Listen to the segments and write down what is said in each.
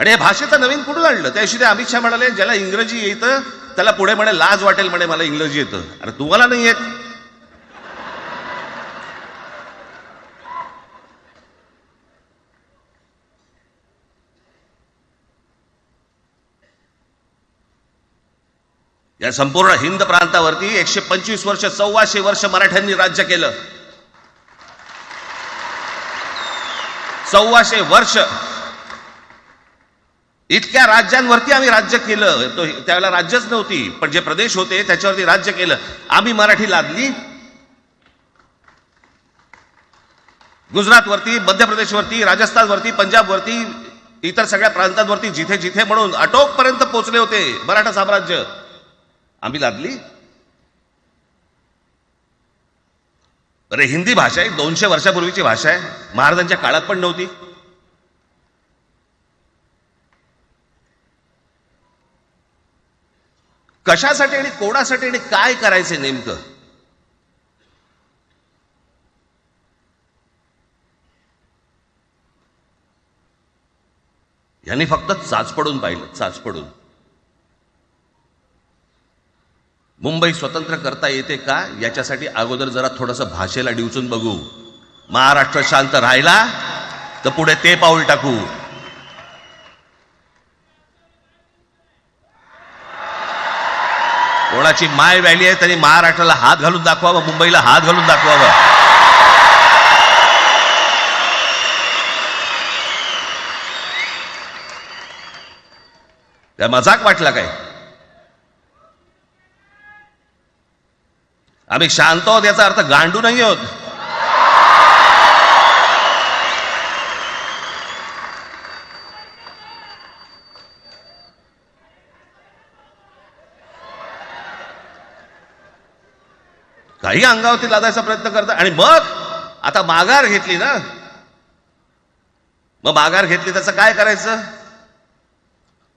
आणि हे भाषेचं नवीन कुठून आणलं? त्याशी ते अमित शहा म्हणाले ज्याला इंग्रजी येतं त्याला पुढे म्हणे लाज वाटेल म्हणे मला इंग्रजी येतं. अरे तुम्हाला नाही येत. या संपूर्ण हिंद प्रांतावरती एकशे पंचवीस वर्ष सव्वाशे वर्ष मराठ्यांनी राज्य केलं. सव्वाशे वर्ष इतक्या राज्यांवरती आम्ही राज्य केलं. तो त्यावेळेला राज्यच नव्हती पण जे प्रदेश होते त्याच्यावरती राज्य केलं. आम्ही मराठी लादली. गुजरातवरती मध्य प्रदेशवरती राजस्थानवरती पंजाबवरती इतर सगळ्या प्रांतांवरती जिथे जिथे म्हणून अटोकपर्यंत पोचले होते मराठा साम्राज्य. आम्ही लादली. अरे हिंदी भाषा आहे दोनशे वर्षापूर्वीची भाषा आहे. महाराजांच्या काळात पण नव्हती. कशासाठी आणि कोणासाठी आणि काय करायचे नेमकं? यांनी फक्त चाचपडून पाहिलं चाचपडून मुंबई स्वतंत्र करता येते का? याच्यासाठी अगोदर जरा थोडंसं भाषेला डिवचून बघू. महाराष्ट्र शांत राहिला तर पुढे ते पाऊल टाकू. कोणाची माय व्हॅली आहे त्यांनी महाराष्ट्राला हात घालून दाखवावं मुंबईला हात घालून दाखवावं. त्या मजाक वाटला काय? आम्ही शांत आहोत याचा अर्थ गांडू नाही आहोत. काही अंगावरती लादायचा प्रयत्न करतात आणि मग आता माघार घेतली ना? मग माघार घेतली त्याचं काय करायचं?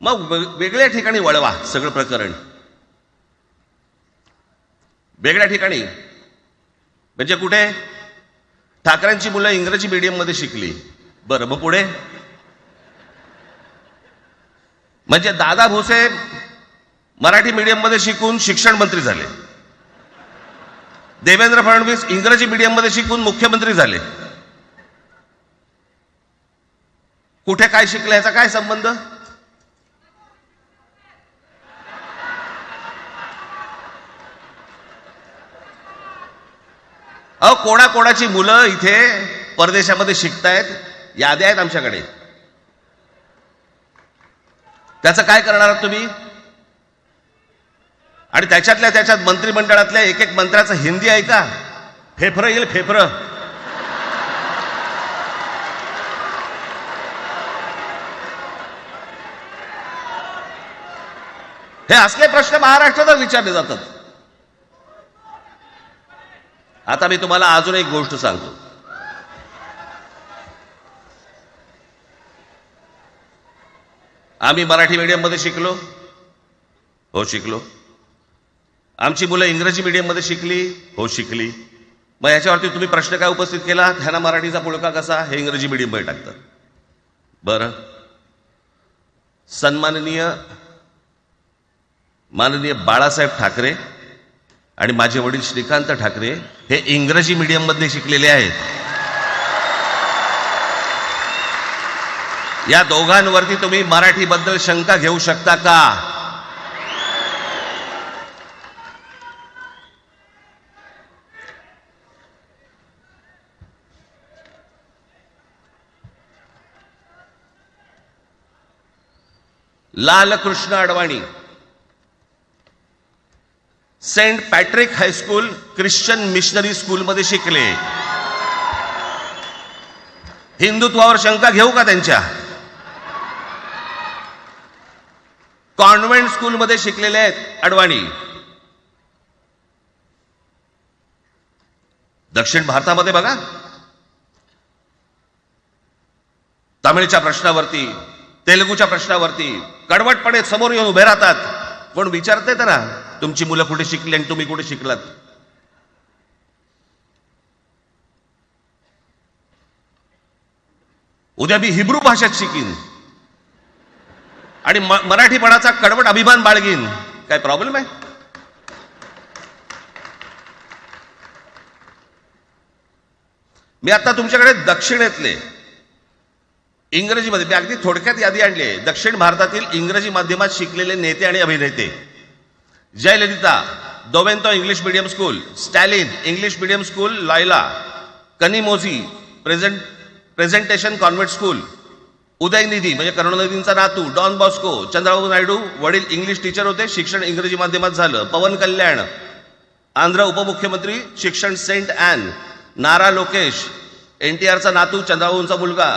मग वेगळ्या ठिकाणी वळवा सगळं प्रकरण. वेगळ्या ठिकाणी. म्हणजे कुठे? ठाकरेंची मुलं इंग्रजी मीडियममध्ये शिकली. बरं मग पुढे? म्हणजे दादा भोसे मराठी मीडियममध्ये शिकून शिक्षण मंत्री झाले. देवेंद्र फडणवीस इंग्रजी मीडियममध्ये शिकून मुख्यमंत्री झाले. कुठे काय शिकले याचा काय संबंध? अहो कोणाकोणाची मुलं इथे परदेशामध्ये शिकतायत याद्या आहेत आमच्याकडे. त्याचं काय करणार आहात तुम्ही? आणि त्याच्यातल्या त्याच्यात मंत्रिमंडळातल्या एक एक मंत्र्याचं हिंदी ऐका. फेफर फेफरं येईल फेफरं. हे असले प्रश्न महाराष्ट्रातच विचारले जातात. आता मी तुम्हाला अजून एक गोष्ट सांगतो. आम्ही मराठी मीडियममध्ये शिकलो. हो शिकलो. आमची मुलं इंग्रजी मीडियममध्ये शिकली हो शिकली. मग याच्यावरती तुम्ही प्रश्न काय उपस्थित केला? ह्यांना मराठीचा पुळका कसा? हे इंग्रजी मीडियममध्ये टाकतं. बरं. सन्माननीय माननीय बाळासाहेब ठाकरे आणि माझे वडील श्रीकांत ठाकरे हे इंग्रजी मिडियममध्ये शिकलेले आहेत. या दोघांवरती तुम्ही मराठीबद्दल शंका घेऊ शकता का? Lalkrishna Advani Saint Patrick high school Christian missionary स्कूलमध्ये शिकले. हिंदुत्वावर शंका घेऊ का त्यांच्या? कॉन्व्हेंट स्कूलमध्ये शिकलेले आहेत अडवाणी. दक्षिण भारतामध्ये बघा. तामिळच्या प्रश्नावरती तेलुगूच्या प्रश्नावरती कडवटपणे समोर येऊन उभे राहतात. पण विचारते ना तुमची मुलं कुठे शिकली आणि तुम्ही कुठे शिकलात? उद्या मी हिब्रू भाषेत शिकीन. आणि म- मराठीपणाचा कडवट अभिमान बाळगीन. काय प्रॉब्लेम आहे? मी आता तुमच्याकडे दक्षिणेतले इंग्रजीमध्ये मी अगदी थोडक्यात यादी आणली आहे. दक्षिण भारतातील इंग्रजी माध्यमात शिकलेले नेते आणि अभिनेते. Jayalalithaa Doveton English medium school Stalin English medium school लायला Kanimozhi present presentation convent school Udhayanidhi म्हणजे करुणानिधींचा नातू डॉन बॉस्को चंद्रबाबू नायडू वडील इंग्लिश टीचर होते शिक्षण इंग्रजी माध्यमात झालं पवन कल्याण आंध्र उपमुख्यमंत्री शिक्षण सेंट ॲन नारा लोकेश एन टी आरचा नातू चंद्राबाबूंचा मुलगा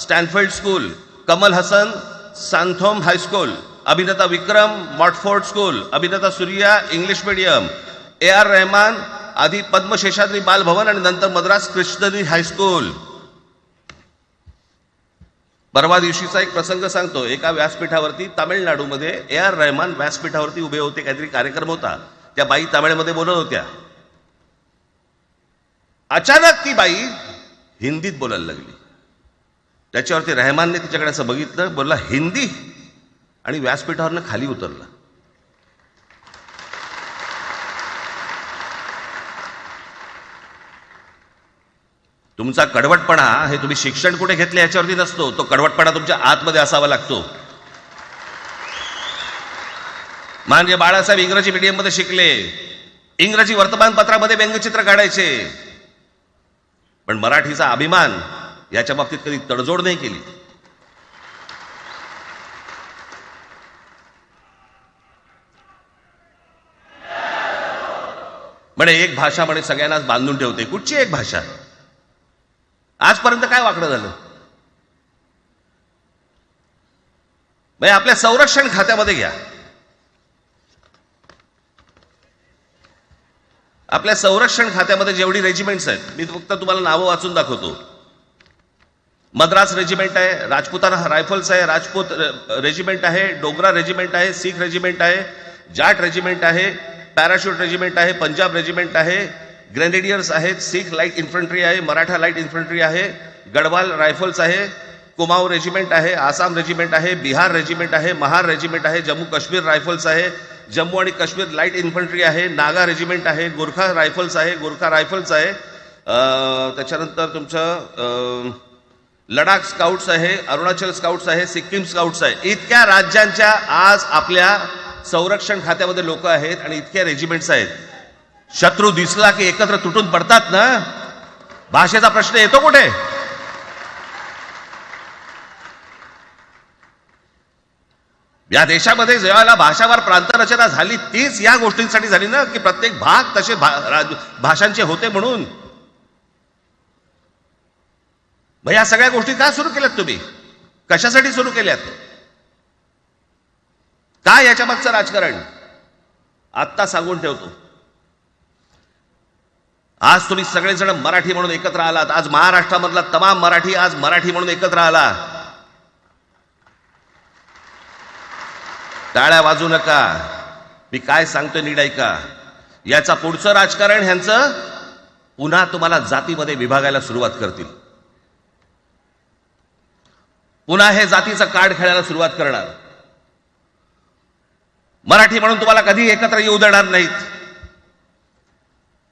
Stanfield school Kamal Haasan Santhome high school अभिनेता विक्रम मॉटफोर्ड स्कूल अभिनेता Suriya English medium A R Rahman आधी पद्मशेषाद्री बालभवन आणि नंतर मद्रास कृष्णनी हायस्कूल परवा दिवशीचा एक प्रसंग सांगतो. एका व्यासपीठावरती तामिळनाडूमध्ये ए आर रहमान व्यासपीठावरती उभे होते. काहीतरी कार्यक्रम होता. त्या बाई तामिळमध्ये बोलत होत्या. अचानक ती बाई हिंदीत बोलायला लागली. त्याच्यावरती रहमानने तिच्याकडे असं बघितलं बोलला हिंदी? आणि व्यासपीठावरनं खाली उतरला. तुमचा कडवटपणा हे तुम्ही शिक्षण कुठे घेतले याच्यावरती नसतो. तो कडवटपणा तुमच्या आतमध्ये असावा लागतो. म्हणजे बाळासाहेब इंग्रजी मीडियममध्ये शिकले. इंग्रजी वर्तमानपत्रामध्ये व्यंगचित्र काढायचे. पण मराठीचा अभिमान याच्या बाबतीत कधी तडजोड नाही केली. म्हणे एक भाषा म्हणे सगळ्यांनाच बांधून ठेवते. कुठची एक भाषा? आजपर्यंत काय वाकडं झालं? म्हणजे आपल्या संरक्षण खात्यामध्ये घ्या. आपल्या संरक्षण खात्यामध्ये जेवढी रेजिमेंट्स आहेत मी फक्त तुम्हाला नावं वाचून दाखवतो मद्रास रेजिमेंट आहे राजपुताना रायफल्स आहे राजपूत रेजिमेंट आहे डोगरा रेजिमेंट आहे सीख रेजिमेंट आहे जाट रेजिमेंट आहे पॅराशूट रेजिमेंट आहे पंजाब रेजिमेंट आहे ग्रेनेडियर्स आहेत सीख लाइट इन्फंट्री आहे मराठा लाइट इन्फंट्री आहे गडवाल रायफल्स आहे कुमाऊ रेजिमेंट आहे आसाम रेजिमेंट आहे बिहार रेजिमेंट आहे महार रेजिमेंट आहे जम्मू काश्मीर रायफल्स आहे जम्मू आणि काश्मीर लाइट इन्फंट्री आहे नागा रेजिमेंट आहे गोरखा रायफल्स आहे गोरखा रायफल्स आहे. त्याच्यानंतर तुमचं लडाख स्काउट्स आहे अरुणाचल स्काउट्स आहे सिक्कीम स्काउट्स आहे. इतक्या राज्यांच्या आज आपल्या संरक्षण खात्यामध्ये लोक आहेत आणि इतक्या रेजिमेंट्स आहेत. शत्रू दिसला की एकत्र तुटून पडतात ना? भाषेचा प्रश्न येतो कुठे? या देशामध्ये ज्यावेळेला भाषावार प्रांतरचना झाली तीच या गोष्टींसाठी झाली ना की प्रत्येक भाग तसे भा- राज- भाषांचे होते म्हणून. मग या सगळ्या गोष्टी का सुरू केल्यात तुम्ही? कशासाठी सुरू केल्यात? काय याच्या मागचं राजकारण? आत्ता सांगून ठेवतो. आज तुम्ही सगळेजण मराठी म्हणून एकत्र आलात. आज महाराष्ट्रामधला तमाम मराठी आज मराठी म्हणून एकत्र आला. टाळ्या वाजू नका. मी काय सांगतोय नीट ऐका. याचा पुढचं राजकारण ह्यांचं पुन्हा तुम्हाला जातीमध्ये विभागायला सुरुवात करतील. पुन्हा हे जातीचं कार्ड खेळायला सुरुवात करणार. मराठी म्हणून तुम्हाला कधी एकत्र येऊ देणार नाहीत.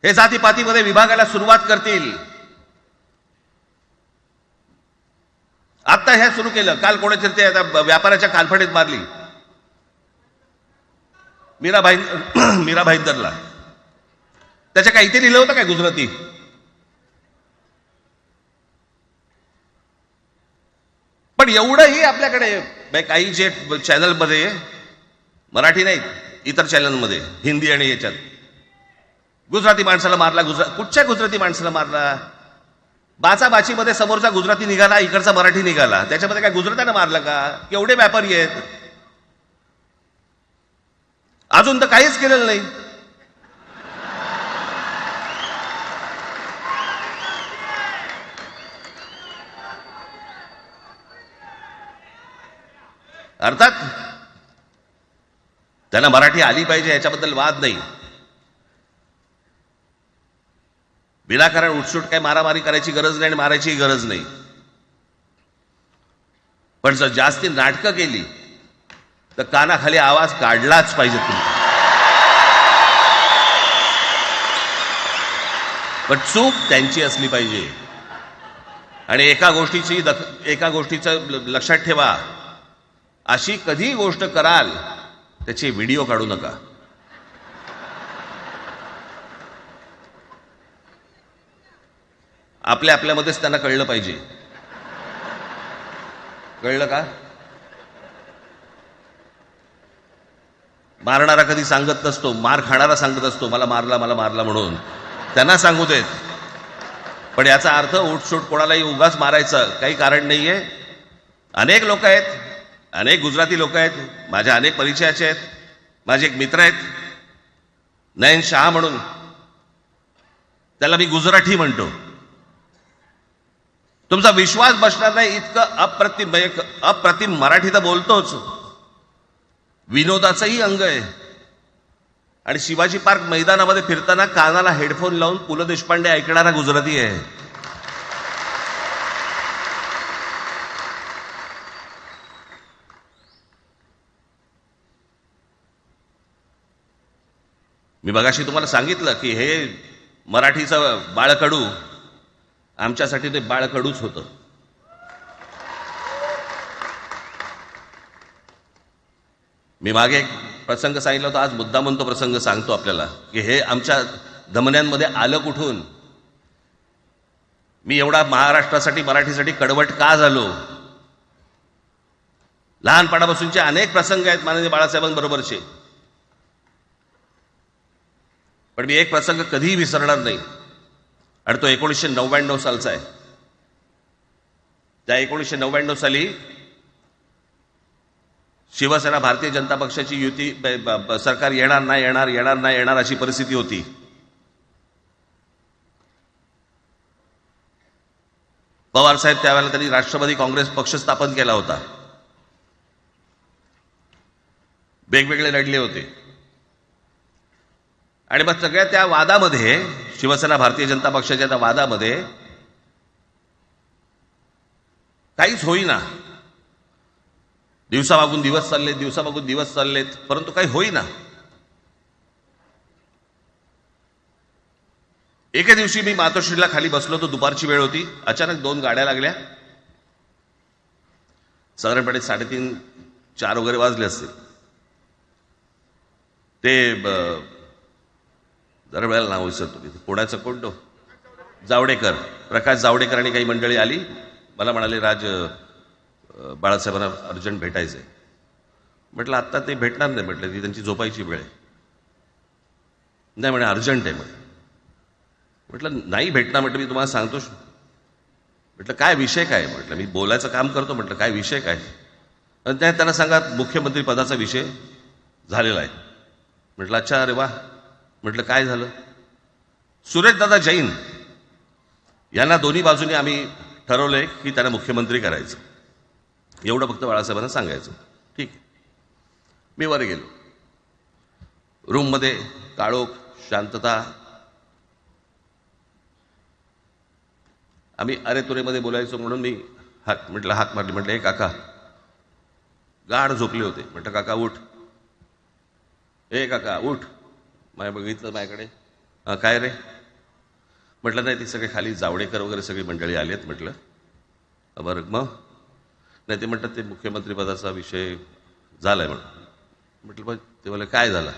हे जातीपातीमध्ये विभागायला सुरुवात करतील. आता हे सुरू केलं. काल कोणाच्या ते आता व्यापाराच्या कालफडीत मारली. मीरा भाई मीरा भाईंदरला त्याच्या काही ते लिहिलं होतं काय गुजराती? पण एवढंही आपल्याकडे काही जे चॅनलमध्ये मराठी नाही इतर चॅनलमध्ये हिंदी आणि याच्यात. गुजराती माणसाला मारला गुजरा कुठच्या गुजराती माणसाला मारला? बाचाबाचीमध्ये समोरचा गुजराती निघाला इकडचा मराठी निघाला. त्याच्यामध्ये काय गुजरात्यानं मारलं का? केवढे व्यापारी आहेत. अजून तर काहीच केलेलं नाही. अर्थात त्यांना मराठी आली पाहिजे याच्याबद्दल वाद नाही. विनाकारण उठसूट काय मारामारी करायची गरज नाही आणि मारायची गरज नाही. पण जर जास्ती नाटकं केली तर कानाखाली आवाज काढलाच पाहिजे तुम्ही. पण चूक त्यांची असली पाहिजे. आणि एका गोष्टीची दख एका गोष्टीचं लक्षात ठेवा. अशी कधी गोष्ट कराल त्याचे व्हिडिओ काढू नका. आपल्या आपल्यामध्येच त्यांना कळलं पाहिजे. कळलं का? मारणारा कधी सांगत नसतो मार खाणारा सांगत असतो मला मारला मला मारला म्हणून. त्यांना सांगू देत. पण याचा अर्थ उठसूट कोणालाही उगाच मारायचं काही कारण नाहीये. अनेक लोक आहेत अनेक गुजराती लोक आहेत माझ्या अनेक परिचयाचे आहेत माझे एक मित्र आहेत. नयन शहा म्हणून. त्याला मी गुजराठी म्हणतो. तुमचा विश्वास बसणार नाही इतकं अप्रतिम अप्रतिम मराठी तर बोलतोच. विनोदाचंही अंग आहे. आणि शिवाजी पार्क मैदानामध्ये फिरताना कानाला हेडफोन लावून पु ल देशपांडे ऐकणारा गुजराती आहे. मी बघाशी तुम्हाला सांगितलं की हे मराठीचं बाळकडू आमच्यासाठी ते बाळकडूच होतं. मी मागे एक प्रसंग सांगितला होता आज मुद्दा म्हणून तो प्रसंग सांगतो आपल्याला की हे आमच्या धमन्यांमध्ये आलं कुठून? मी एवढा महाराष्ट्रासाठी मराठीसाठी कडवट का झालो? लहानपणापासूनचे अनेक प्रसंग आहेत माननीय बाळासाहेबांबरोबरचे. पण मी एक प्रसंग कधीही विसरणार नाही. आणि तो एकोणीसशे नव्याण्णव सालचा आहे. त्या एकोणीसशे नव्याण्णव साली शिवसेना भारतीय जनता पक्षाची युती सरकार येणार नाही येणार येणार नाही येणार अशी परिस्थिती होती. पवार साहेब त्यावेळेला त्यांनी राष्ट्रवादी काँग्रेस पक्ष स्थापन केला होता. वेगवेगळे लढले होते. आणि मग सगळ्या त्या वादामध्ये शिवसेना भारतीय जनता पक्षाच्या त्या वादामध्ये काहीच होईना. दिवसामागून दिवस चाललेत दिवसामागून दिवस चाललेत परंतु काही होईना. एके दिवशी मी मातोश्रीला खाली बसलो होतो दुपारची वेळ होती. अचानक दोन गाड्या लागल्या. साधारणपणे साडेतीन चार वगैरे वाजले असतील. ते ब- जरा वेळेला नाव विसरतो मी. पुण्याचं कोणतो जावडेकर. प्रकाश जावडेकर आणि काही मंडळी आली. मला म्हणाले राज बाळासाहेबांना अर्जंट भेटायचं आहे म्हटलं आत्ता ते भेटणार नाही म्हटलं ती त्यांची झोपायची वेळ आहे. नाही म्हणे अर्जंट आहे म्हणे. म्हटलं नाही भेटणार म्हटलं मी तुम्हाला सांगतो. म्हटलं काय विषय काय? म्हटलं मी बोलायचं काम करतो म्हटलं काय विषय काय? आणि त्या त्यांना सांगा मुख्यमंत्री पदाचा विषय झालेला आहे. म्हटलं अच्छा अरे वा. म्हटलं काय झालं? सुरेशदादा जैन. यांना दोन्ही बाजूने आम्ही ठरवलंय की त्यांना मुख्यमंत्री करायचं. एवढं फक्त बाळासाहेबांना सांगायचं. ठीक आहे. मी वर गेलो. रूममध्ये काळोख शांतता. आम्ही अरे तुरेमध्ये बोलायचो म्हणून मी हात म्हटलं हात मारली म्हटलं हे काका. गाढ झोपले होते. म्हटलं काका उठ. ए काका उठ. माय बघितलं माझ्याकडे. "हा, काय रे? म्हटलं नाही ती सगळे खाली जावडेकर वगैरे सगळी मंडळी आली आहेत म्हटलं बरं मग? नाही ते म्हणतात ते मुख्यमंत्रीपदाचा विषय झालाय म्हणून. म्हटलं पण ते मला काय झालं?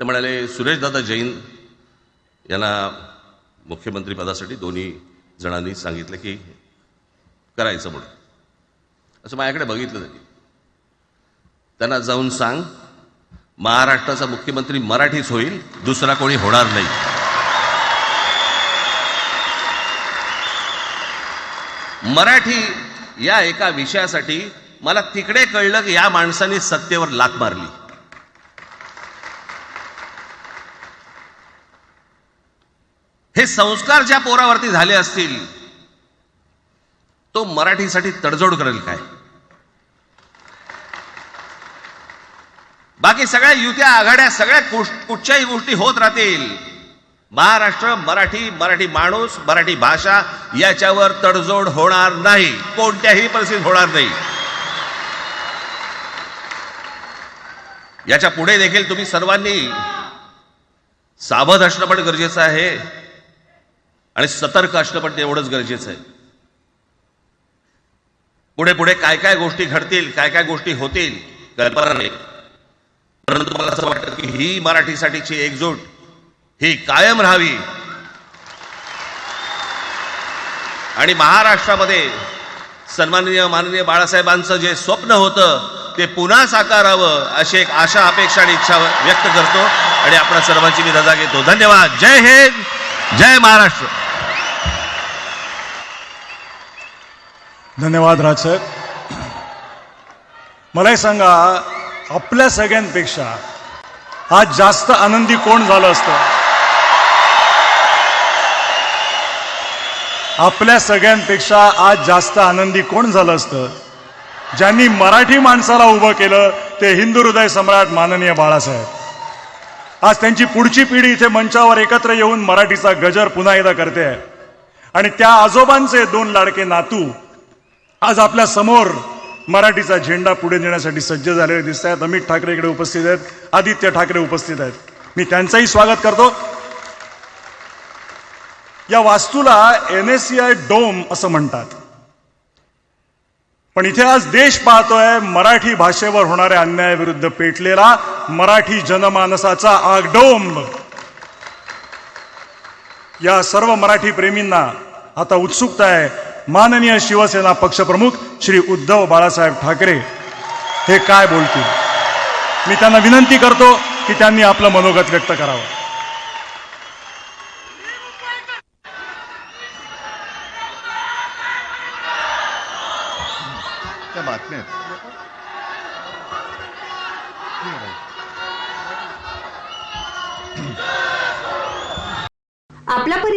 ते म्हणाले सुरेशदादा जैन यांना मुख्यमंत्रीपदासाठी दोन्ही जणांनी सांगितलं की करायचं म्हणून. असं माझ्याकडे बघितलं त्यांनी. त्यांना जाऊन सांग महाराष्ट्राचा मुख्यमंत्री मराठीच होईल दुसरा कोणी होणार नाही. मराठी या एका विषयासाठी मला तिकडे कळलं की या माणसाने सत्तेवर लात मारली. हे संस्कार ज्या पोरावरती झाले असतील तो मराठीसाठी तडजोड करेल काय? बाकी सगळ्या युत्या आघाड्या सगळ्या कुठच्याही गोष्टी होत राहतील. महाराष्ट्र मराठी मराठी माणूस मराठी भाषा याच्यावर तडजोड होणार नाही. कोणत्याही परिस्थितीत होणार नाही. याच्यापुढे देखील तुम्ही सर्वांनी सावध असणं पण गरजेचं आहे. आणि सतर्क असणं पण तेवढंच गरजेचं आहे. पुढे पुढे काय काय गोष्टी घडतील काय काय गोष्टी होतील कल्पना नाही. परंतु मला असं वाटतं की ही मराठीसाठीची एकजूट ही कायम राहावी. आणि महाराष्ट्रामध्ये सन्माननीय माननीय बाळासाहेबांचं जे स्वप्न होतं ते पुन्हा साकारावं अशी एक आशा अपेक्षा आणि इच्छा व्यक्त करतो. आणि आपल्या सर्वांची मी रजा घेतो. धन्यवाद. जय हिंद. जय महाराष्ट्र. धन्यवाद राजसाहेब. मला हे सांगा आपल्या सगळ्यांपेक्षा आज जास्त आनंदी कोण झालं असतं? आपल्या सगळ्यांपेक्षा आज जास्त आनंदी कोण झालं असतं? ज्यांनी मराठी माणसाला उभं केलं ते हिंदू हृदय सम्राट माननीय बाळासाहेब. आज त्यांची पुढची पिढी इथे मंचावर एकत्र येऊन मराठीचा गजर पुन्हा एकदा करते. आहे आणि त्या आजोबांचे दोन लाडके नातू आज आपल्यासमोर मराठीचा झेंडा पुढे नेण्यासाठी सज्ज झालेले दिसत आहेत अमित ठाकरे इकडे उपस्थित आहेत. आदित्य ठाकरे उपस्थित आहेत. मी त्यांचंही स्वागत करतो. या वास्तूला N S C I dome असं म्हणतात. पण इथे आज देश पाहतोय मराठी भाषेवर होणाऱ्या अन्यायाविरुद्ध पेटलेला मराठी जनमानसाचा आगडोंब. या सर्व मराठी प्रेमींना आता उत्सुकता आहे. माननीय शिवसेना पक्षप्रमुख श्री उद्धव बाळासाहेब ठाकरे हे काय बोलतील? मी त्यांना विनंती करतो की त्यांनी आपलं मनोगत व्यक्त करावं.